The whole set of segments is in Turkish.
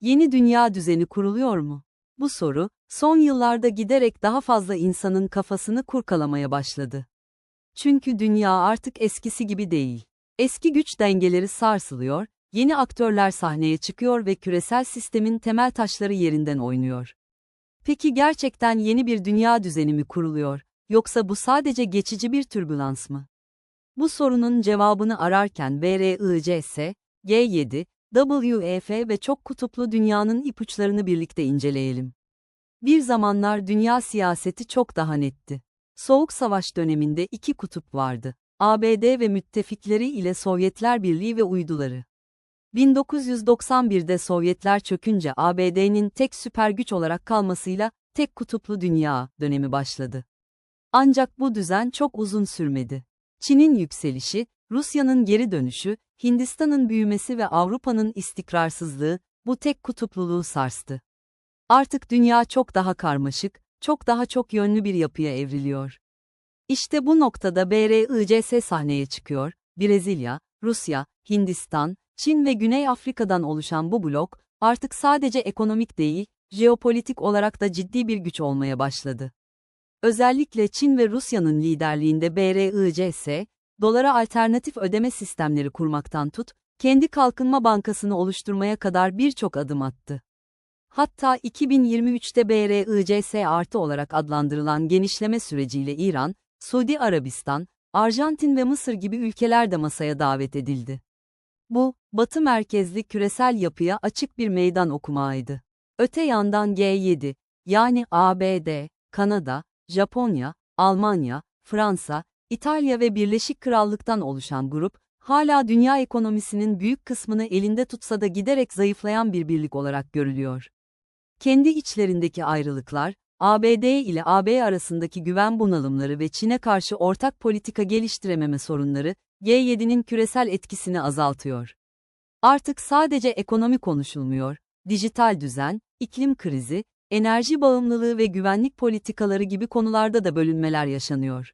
Yeni dünya düzeni kuruluyor mu? Bu soru, son yıllarda giderek daha fazla insanın kafasını kurkalamaya başladı. Çünkü dünya artık eskisi gibi değil. Eski güç dengeleri sarsılıyor, yeni aktörler sahneye çıkıyor ve küresel sistemin temel taşları yerinden oynuyor. Peki gerçekten yeni bir dünya düzeni mi kuruluyor, yoksa bu sadece geçici bir türbülans mı? Bu sorunun cevabını ararken BRICS, G7, WEF ve çok kutuplu dünyanın ipuçlarını birlikte inceleyelim. Bir zamanlar dünya siyaseti çok daha netti. Soğuk Savaş döneminde iki kutup vardı. ABD ve müttefikleri ile Sovyetler Birliği ve uyduları. 1991'de Sovyetler çökünce ABD'nin tek süper güç olarak kalmasıyla tek kutuplu dünya dönemi başladı. Ancak bu düzen çok uzun sürmedi. Çin'in yükselişi, Rusya'nın geri dönüşü, Hindistan'ın büyümesi ve Avrupa'nın istikrarsızlığı bu tek kutupluluğu sarstı. Artık dünya çok daha karmaşık, çok daha çok yönlü bir yapıya evriliyor. İşte bu noktada BRICS sahneye çıkıyor. Brezilya, Rusya, Hindistan, Çin ve Güney Afrika'dan oluşan bu blok, artık sadece ekonomik değil, jeopolitik olarak da ciddi bir güç olmaya başladı. Özellikle Çin ve Rusya'nın liderliğinde BRICS, dolara alternatif ödeme sistemleri kurmaktan tut, kendi kalkınma bankasını oluşturmaya kadar birçok adım attı. Hatta 2023'te BRICS artı olarak adlandırılan genişleme süreciyle İran, Suudi Arabistan, Arjantin ve Mısır gibi ülkeler de masaya davet edildi. Bu, Batı merkezli küresel yapıya açık bir meydan okumaydı. Öte yandan G7, yani ABD, Kanada, Japonya, Almanya, Fransa, İtalya ve Birleşik Krallık'tan oluşan grup, hala dünya ekonomisinin büyük kısmını elinde tutsa da giderek zayıflayan bir birlik olarak görülüyor. Kendi içlerindeki ayrılıklar, ABD ile AB arasındaki güven bunalımları ve Çin'e karşı ortak politika geliştirememe sorunları, G7'nin küresel etkisini azaltıyor. Artık sadece ekonomi konuşulmuyor, dijital düzen, iklim krizi, enerji bağımlılığı ve güvenlik politikaları gibi konularda da bölünmeler yaşanıyor.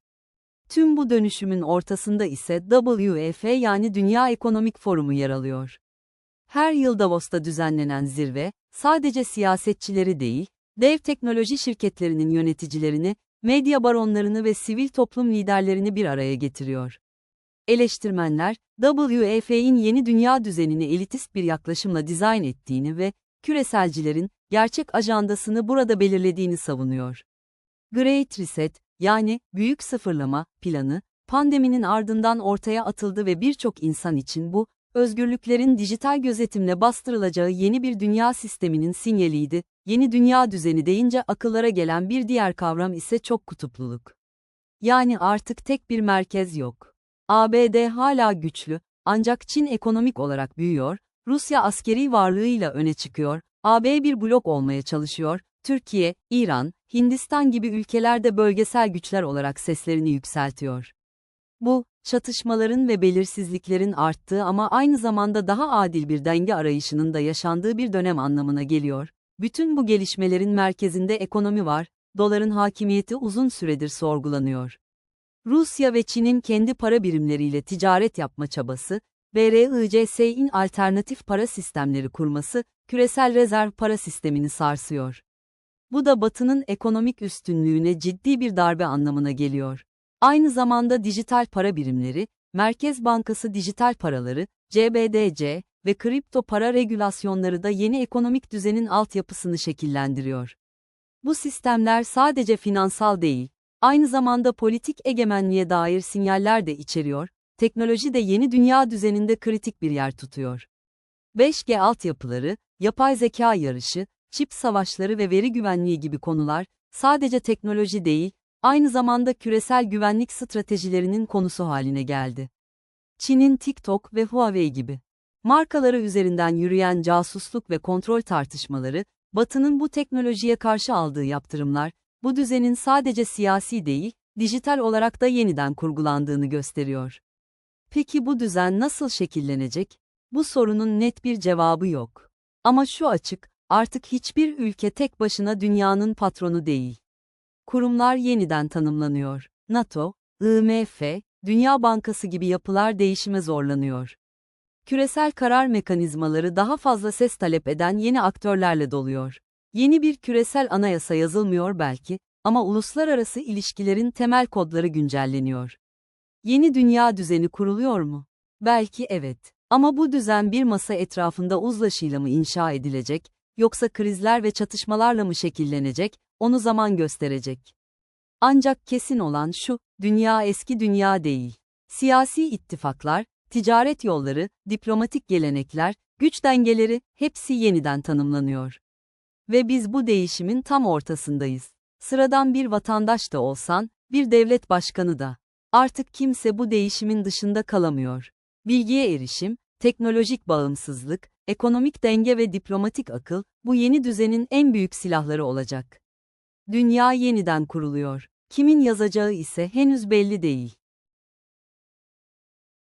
Tüm bu dönüşümün ortasında ise WEF yani Dünya Ekonomik Forumu yer alıyor. Her yıl Davos'ta düzenlenen zirve, sadece siyasetçileri değil, dev teknoloji şirketlerinin yöneticilerini, medya baronlarını ve sivil toplum liderlerini bir araya getiriyor. Eleştirmenler, WEF'in yeni dünya düzenini elitist bir yaklaşımla dizayn ettiğini ve küreselcilerin gerçek ajandasını burada belirlediğini savunuyor. Great Reset, yani büyük sıfırlama planı, pandeminin ardından ortaya atıldı ve birçok insan için bu, özgürlüklerin dijital gözetimle bastırılacağı yeni bir dünya sisteminin sinyaliydi. Yeni dünya düzeni deyince akıllara gelen bir diğer kavram ise çok kutupluluk. Yani artık tek bir merkez yok. ABD hala güçlü, ancak Çin ekonomik olarak büyüyor, Rusya askeri varlığıyla öne çıkıyor, AB bir blok olmaya çalışıyor, Türkiye, İran, Hindistan gibi ülkeler de bölgesel güçler olarak seslerini yükseltiyor. Bu, çatışmaların ve belirsizliklerin arttığı ama aynı zamanda daha adil bir denge arayışının da yaşandığı bir dönem anlamına geliyor. Bütün bu gelişmelerin merkezinde ekonomi var, doların hakimiyeti uzun süredir sorgulanıyor. Rusya ve Çin'in kendi para birimleriyle ticaret yapma çabası, BRICS'in alternatif para sistemleri kurması, küresel rezerv para sistemini sarsıyor. Bu da Batı'nın ekonomik üstünlüğüne ciddi bir darbe anlamına geliyor. Aynı zamanda dijital para birimleri, Merkez Bankası dijital paraları, CBDC ve kripto para regülasyonları da yeni ekonomik düzenin altyapısını şekillendiriyor. Bu sistemler sadece finansal değil, aynı zamanda politik egemenliğe dair sinyaller de içeriyor, teknoloji de yeni dünya düzeninde kritik bir yer tutuyor. 5G altyapıları, yapay zeka yarışı, çip savaşları ve veri güvenliği gibi konular, sadece teknoloji değil, aynı zamanda küresel güvenlik stratejilerinin konusu haline geldi. Çin'in TikTok ve Huawei gibi markaları üzerinden yürüyen casusluk ve kontrol tartışmaları, Batı'nın bu teknolojiye karşı aldığı yaptırımlar, bu düzenin sadece siyasi değil, dijital olarak da yeniden kurgulandığını gösteriyor. Peki bu düzen nasıl şekillenecek? Bu sorunun net bir cevabı yok. Ama şu açık, artık hiçbir ülke tek başına dünyanın patronu değil. Kurumlar yeniden tanımlanıyor. NATO, IMF, Dünya Bankası gibi yapılar değişime zorlanıyor. küresel karar mekanizmaları daha fazla ses talep eden yeni aktörlerle doluyor. Yeni bir küresel anayasa yazılmıyor belki ama uluslararası ilişkilerin temel kodları güncelleniyor. Yeni dünya düzeni kuruluyor mu? Belki evet. Ama bu düzen bir masa etrafında uzlaşıyla mı inşa edilecek, yoksa krizler ve çatışmalarla mı şekillenecek, onu zaman gösterecek. Ancak kesin olan şu, dünya eski dünya değil. Siyasi ittifaklar, ticaret yolları, diplomatik gelenekler, güç dengeleri hepsi yeniden tanımlanıyor. Ve biz bu değişimin tam ortasındayız. Sıradan bir vatandaş da olsan, bir devlet başkanı da. Artık kimse bu değişimin dışında kalamıyor. Bilgiye erişim, teknolojik bağımsızlık, ekonomik denge ve diplomatik akıl, bu yeni düzenin en büyük silahları olacak. Dünya yeniden kuruluyor. Kimin yazacağı ise henüz belli değil.